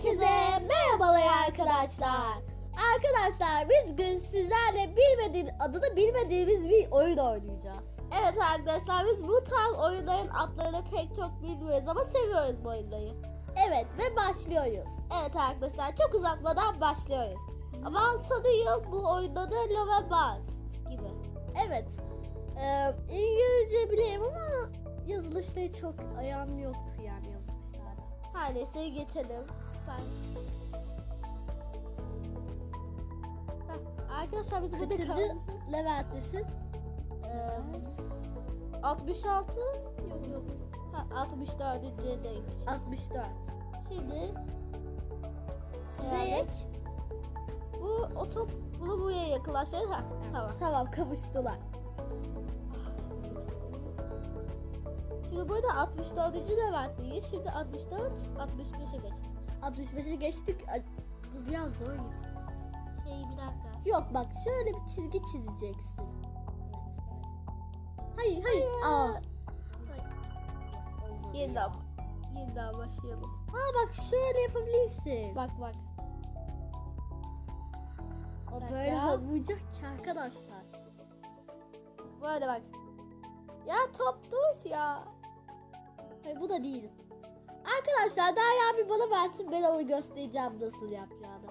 Herkese merhabalar arkadaşlar. Arkadaşlar biz bugün sizlerle bilmediğimiz adını bilmediğimiz bir oyun oynayacağız. Evet arkadaşlar biz bu tarz oyunların adlarını pek çok bilmiyoruz ama seviyoruz bu oyunları. Evet ve başlıyoruz. Evet arkadaşlar çok uzatmadan başlıyoruz. Ama sanıyorum bu oyunda da Love Bust gibi. Evet. Ee, İngilizce bileyim ama yazılışta çok ayağım yoktu yani yazılışlarda. Her neyse geçelim. Sen- Heh, Arkadaşlar biz burada Kaçıncı kalmışız. Levent'tesin? Ee, 66 yok yok. Ha 64.deymiş. 64. Şimdi. Evet. bu o top bunu buraya yakınlaştırır. Ha tamam. Tamam kavuştular. Ah, şimdi geçelim. Şimdi burada 64. leveldeyiz. Şimdi 64, 65'e geçtik. 65'i geçtik. Bu biraz zor gibi. Şey bir dakika. Yok bak şöyle bir çizgi çizeceksin. Evet. Hayır hayır. Aa. Yeniden, yeniden başlayalım. Aa bak şöyle yapabilirsin. Bak bak. O Bak böyle ya. havlayacak ki arkadaşlar. Böyle bak. Ya top dur ya. Hayır bu da değil. Arkadaşlar Derya bir bana versin ben onu göstereceğim nasıl yapacağını.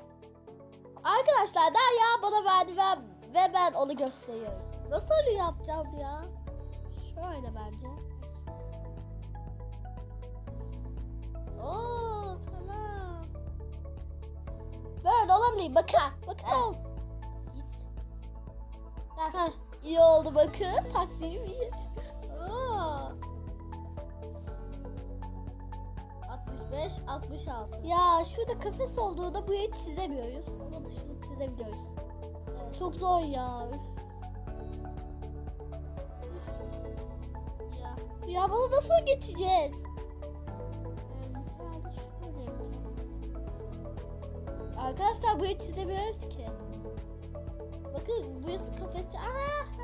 Arkadaşlar Derya bana verdi ve, ve ben onu gösteriyorum. Nasıl yapacağım ya? Şöyle bence. Oo tamam. Böyle olabilir. Bakın. Bakın. ol. Git. Heh, iyi oldu bakın. Taktiğim iyi. 66. Ya şurada kafes olduğunda burayı çizemiyoruz. Ama da şunu çizebiliyoruz. Evet. Çok zor ya. Ya. Ya bunu nasıl geçeceğiz? Arkadaşlar burayı çizemiyoruz ki. Bakın burası kafes. Aa,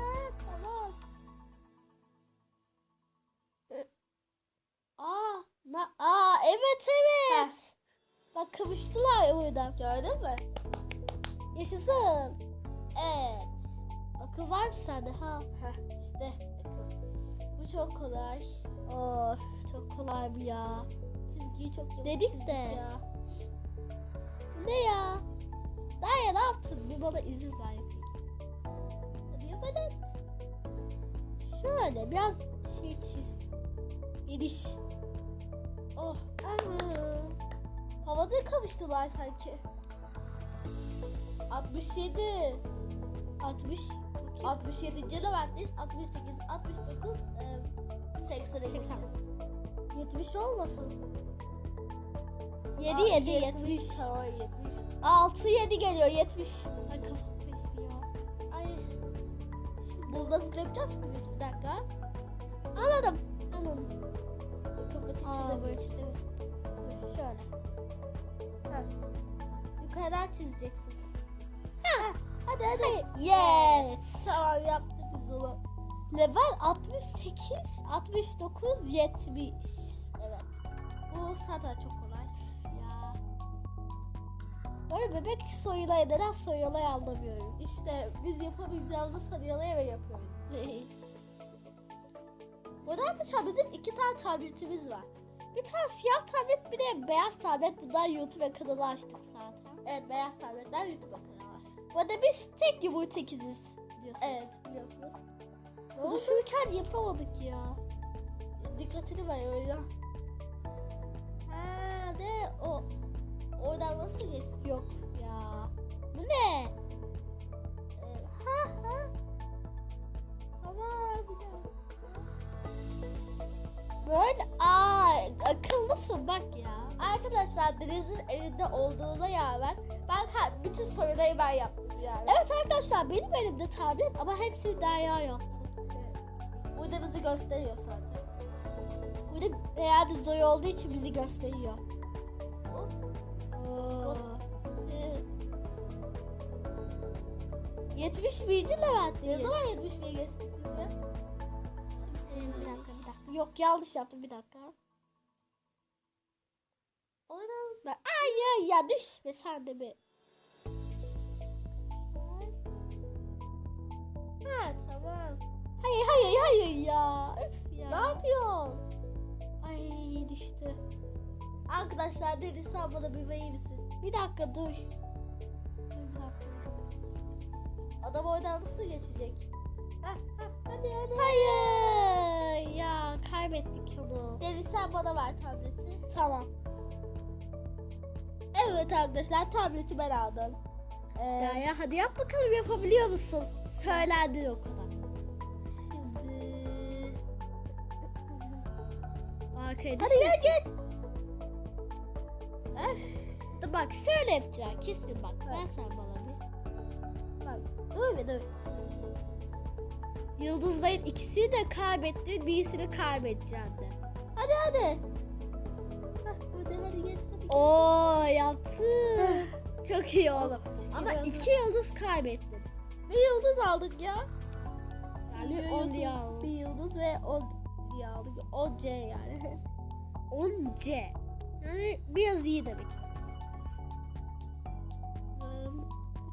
gördün mü? Yaşasın. Evet. Akıl var mı sende ha? Heh, işte. bakın. Bu çok kolay. Of çok kolay bu ya. Çizgiyi çok yamuk Dedik de. Ya. Ne ya? Derya ne yaptın? Bir bana izin ver yapayım. Hadi yap hadi. Şöyle biraz şey çiz. Geniş. Oh. Aha. Havada kavuştular sanki. 67. 60. 67. leveldeyiz. 68, 69, e, 80'e 80. geçeceğiz. 70 olmasın. 7 Aa, 7 70. Tamam 70. 6 7 geliyor 70. Ay kafam kaçtı ya. Ay. Bunu nasıl yapacağız ki? Bir dakika. Anladım. Anladım. Kafası çizemiyor böyle. Şöyle. Yukarıdan çizeceksin. Hadi hadi. Yes. Tamam yaptık onu. Level 68, 69, 70. Evet. Bu zaten çok kolay. Ya. Böyle bebek soyulaya neden soyulaya anlamıyorum. İşte biz yapamayacağımızı sanıyalaya ve yapıyoruz. Bu arada arkadaşlar bizim iki tane tabletimiz var. Bir tane siyah tablet bir de beyaz tablet. Bundan YouTube kanalı açtık zaten. Evet beyaz tabletler YouTube'a kanal açtı. Bu arada biz tek yumurta ikiziz. Biliyorsunuz. Evet biliyorsunuz. Konuşurken yapamadık ya. Dikkatini ver öyle. Ha de o oradan nasıl geçsin? Yok ya. Bu ne? Ee, ha ha. Tamam bir. Böyle Arkadaşlar Deniz'in elinde olduğuna rağmen ben ha, bütün soruları ben yaptım yani. Evet arkadaşlar benim elimde tablet ama hepsini Derya yaptı. Burada bizi gösteriyor zaten. Burada herhalde zor olduğu için bizi gösteriyor. Oo. e, 70 birinci Levent'teyiz. ne zaman 71 geçtik biz ya? Ee, bir dakika bir dakika. Yok yanlış yaptım bir dakika. Ya düşme sen de bir. Ha tamam. Hayır hayır hayır ya. Üf ya. Ne yapıyorsun? Ay düştü. Arkadaşlar Deniz sen bana bir verir misin? Bir dakika dur. Dur bir dakika. Adam oradan nasıl geçecek? Hah, hah, hadi hadi. Hayır ya kaybettik onu. Deniz sen bana ver tableti. Tamam. Evet arkadaşlar tableti ben aldım. Ee, Ya ya hadi yap bakalım yapabiliyor musun? Söylendin o kadar. şimdi... Arkaya Hadi gel geç. Dur bak şöyle yapacaksın kesin bak. Evet. Ben sen bana bir. Bak, dur bir dur. Yıldızların ikisini de kaybettin birisini kaybedeceksin de. Hadi hadi. Oo yaptın. Çok iyi oldu. Ama iki yıldız kaybettin. Bir yıldız aldık ya. Yani on Görüyorsunuz, diye aldın. Bir yıldız ve on diye aldık. O C yani. 10 C. Yani biraz iyi demek.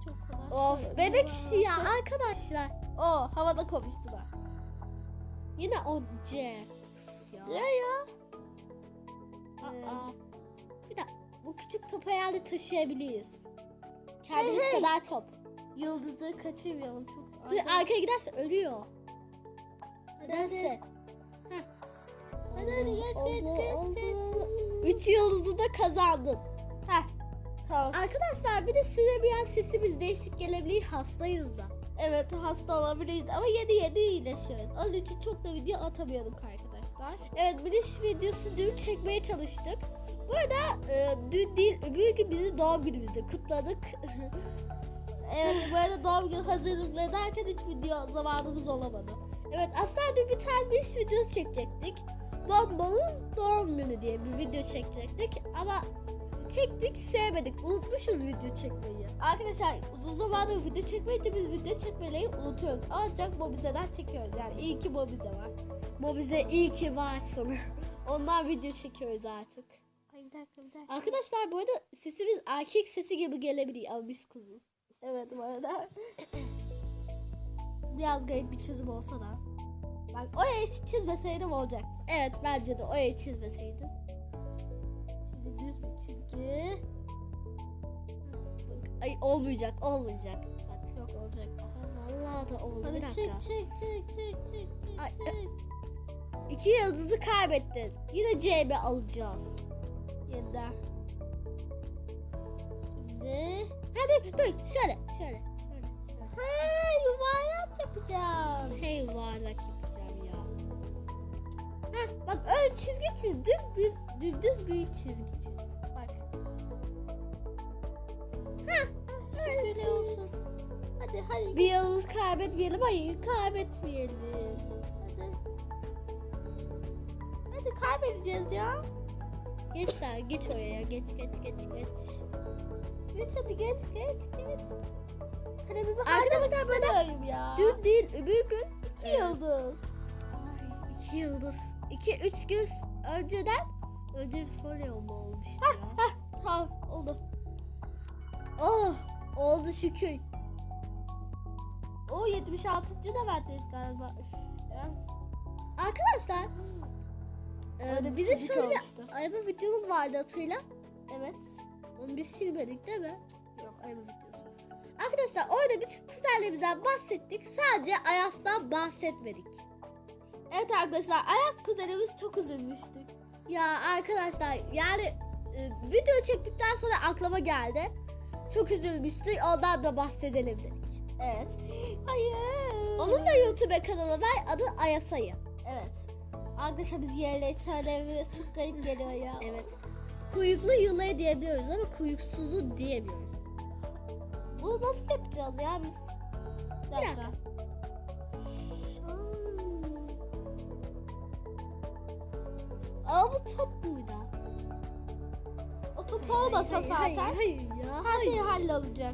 Çok kolay. Of bebek işi ya arkadaşlar. O havada konuştu bak. Yine 10 C. Ya. Ya ya. Aa. Bir küçük topu herhalde taşıyabiliriz. Kendimiz Hey, hey. kadar top. Yıldızı kaçırmayalım çok. Dur arkaya giderse ölüyor. Nedense. hadi. Hadi hadi geç geç Oldu, geç oldu. geç. Üç yıldızı da kazandın. Heh. Tamam. Arkadaşlar bir de size biraz sesimiz değişik gelebilir hastayız da. Evet hasta olabiliriz ama yeni yeni iyileşiyoruz. Onun için çok da video atamıyorduk arkadaşlar. Evet biliş videosu dün çekmeye çalıştık. Bu arada e, dün değil öbür gün bizim doğum günümüzde kutladık. Evet bu arada doğum günü hazırlıkları derken hiç video zamanımız olamadı. evet aslında dün bir tane biliş videosu çekecektik. Bombal'ın doğum günü diye bir video çekecektik ama çektik sevmedik. Unutmuşuz video çekmeyi. Arkadaşlar uzun zamandır video çekmeyince biz video çekmeyi unutuyoruz. Ancak Mobize'den çekiyoruz yani iyi ki Mobize var. Mobize iyi ki varsın. Ondan video çekiyoruz artık. Dakika bir dakika. Arkadaşlar bu arada sesimiz erkek sesi gibi gelebilir ama biz kızız. Evet bu arada. Biraz garip bir çözüm olsa da. Bak oraya hiç çizmeseydim olacak. Evet bence de orayı çizmeseydin. Şimdi düz bir çizgi. Bak, ay olmayacak olmayacak. Bak Yok olacak. Aha, vallahi da oldu Hadi bir çık dakika. çık çık çık çık çık Ay, çık. İki yıldızı kaybettin. Yine CB alacağız. Yeniden. Şimdi. Hadi dur şöyle şöyle. Şöyle. şöyle. Ha yuvarlak yapacağım. Hey yuvarlak yapacağım ya. Heh, bak öyle çizgi çiz. Dümdüz, dümdüz bir çizgi çiz. Bak. Şöyle çiz. olsun. Hadi hadi. Bir yıldız kaybetmeyelim. Hayır kaybetmeyelim. Hadi. Hadi kaybedeceğiz ya. Geç sen geç oraya geç geç geç geç. Geç hadi geç geç geç. Kalemimi Arkadaşlar harcamak istemiyorum ya. Dün değil öbür gün iki yıldız. Ay iki yıldız. İki üç gün önceden önce bir sonra mı olmuştu ya? Tamam oldu. oh oldu şükür. O 76. da bendeyiz galiba. Arkadaşlar Öyle e, bizim şöyle bir olmuştu. araba videomuz vardı hatırla. Evet. Onu biz silmedik değil mi? Yok araba videosu. Arkadaşlar orada bütün kuzenlerimizden bahsettik. Sadece Ayas'tan bahsetmedik. Evet arkadaşlar Ayaz kuzenimiz çok üzülmüştü. Ya arkadaşlar yani e, video çektikten sonra aklıma geldi. Çok üzülmüştü. Ondan da bahsedelim dedik. Evet. Hayır. Onun da YouTube kanalı var. Adı Ayasayı. Evet. Arkadaşlar biz yerleri söylememiz çok garip geliyor ya. Evet. Kuyruklu yılayı diyebiliyoruz ama kuyruksuzlu diyemiyoruz. Bunu nasıl yapacağız ya biz? Bir Bir dakika. dakika. Aa bu top burada. O top Hayır, olmasa hayır, zaten Hayır, hayır ya. her şey hayır. hallolacak.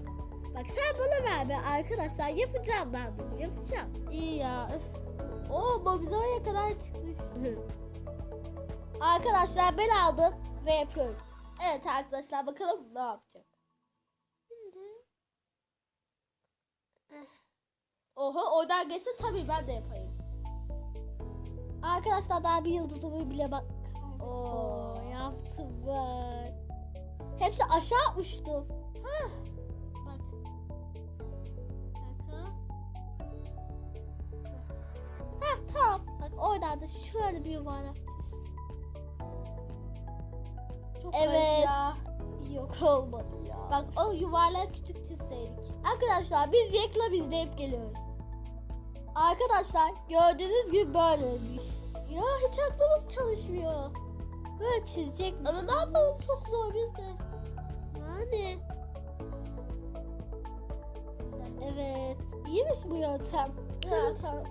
Bak sen bana ver be arkadaşlar. Yapacağım ben bunu. Yapacağım. İyi ya. Üf. Oo bu bize oraya kadar çıkmış. Arkadaşlar ben aldım ve yapıyorum. Evet arkadaşlar bakalım ne yapacak. Şimdi Oho oradan geçse tabii ben de yapayım. arkadaşlar daha bir yıldızımı bile bak. Oo. Yaptım ben. Hepsi aşağı uçtu. Bak. Ha tamam. Bak oradan da şöyle bir yuvarlak çiz. Çok Evet. ya. Yok olmadı ya. Bak o yuvarlak küçük çizseydik. Arkadaşlar biz Yekla izleyip geliyoruz. Arkadaşlar gördüğünüz gibi böyleymiş. Ya hiç aklımız çalışmıyor. Böyle çizecekmiş. Ama ne yapalım çok zor biz de. Yani. Evet. İyiymiş bu yöntem. Ha, tamam.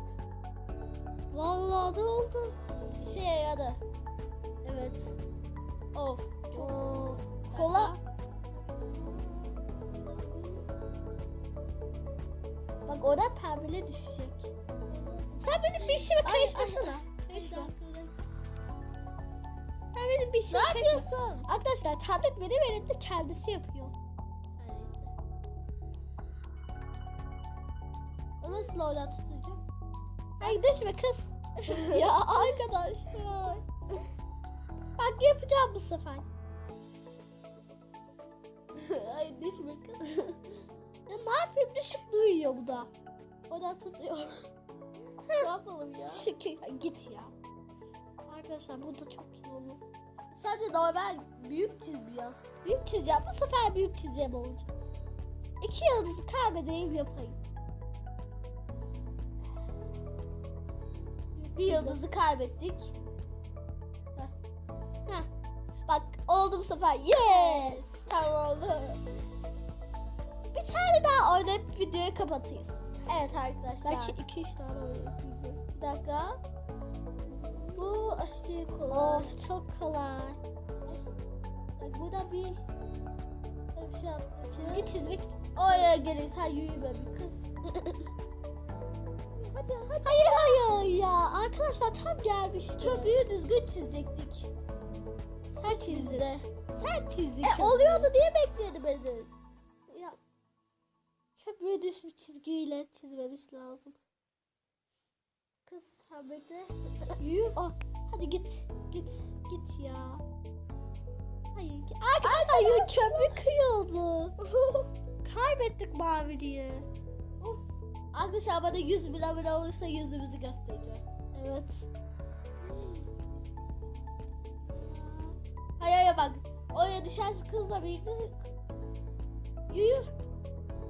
Vallahi da oldu. İşe yaradı. Evet. Of. Oo, kola. Bak oradan pembele düşecek. Sen benim bir işime karışmasana. Karışma. Sen benim bir işime Ne yapıyorsun? Arkadaşlar tablet benim elimde kendisi yapıyor. O nasıl oradan tutacak? Ay düşme kız. ya arkadaşlar. Bak yapacağım bu sefer. Ay düşme kız. Ya ne yapayım düşüp duyuyor bu da. Oradan tutuyor. ne yapalım ya? Şükür. Git ya. Arkadaşlar bu da çok iyi olur. Sadece normal büyük çiz biraz. Büyük çizeceğim. Bu sefer büyük çizeceğim olacak. İki yıldızı kaybedeyim yapayım. Bir yıldızı kaybettik. Heh. Bak oldu bu sefer. Yes. Tamam oldu. Bir tane daha oynayıp videoyu kapatayım. Evet arkadaşlar. Belki iki üç tane oynayıp. Bir dakika. Bu aşırı kolay. Of çok kolay. Bak burada bir bir şey yaptık. Çizgi çizmek. Oraya gelin sen yürüme bir kız. hadi hadi. Hayır hayır ya. Arkadaşlar tam gelmişti. Köprüyü düzgün çizecektik. Sen çizdin. Sen çizdin. E köprüyü. oluyordu diye bekledi beni. Ya. Köprüyü düz bir çizgiyle çizmemiz lazım. Kız sen bekle. Yürü. Oh, hadi git. Git. Git ya. Hayır. gi- Arkadaşlar hayır, köprü kıyıldı. Kaybettik maviliği. Of. Arkadaşlar bana 100 bin abone olursa yüzümüzü göstereceğiz. Evet. Hayır hayır bak. Oraya düşerse kızla birlikte yürü.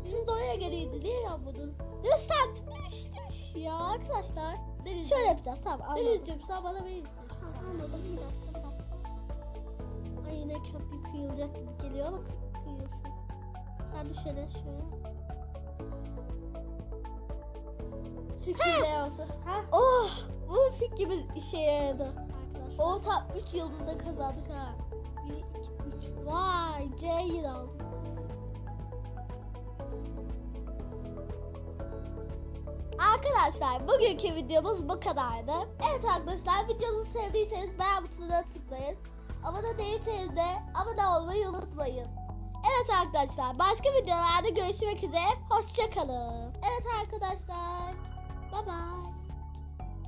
Biz de oraya geliydi. Niye yapmadın? Düz sen düş düş ya arkadaşlar. Deniz. Şöyle yapacağız tamam anladım. Denizciğim sen bana verirsin. Tamam, anladım bir dakika bir dakika. Ay yine köprü kıyılacak gibi geliyor kı- kıyılsın. Sen düş hele şöyle. Şükürler olsun. Ha? Oh bu fikrimiz işe yaradı arkadaşlar. O tam 3 yıldızda kazandık ha. 1, 2, 3. Vay C'yi de aldım. Arkadaşlar bugünkü videomuz bu kadardı. Evet arkadaşlar videomuzu sevdiyseniz beğen butonuna tıklayın. Abone değilseniz de abone olmayı unutmayın. Evet arkadaşlar başka videolarda görüşmek üzere. Hoşçakalın. Evet arkadaşlar. 拜拜。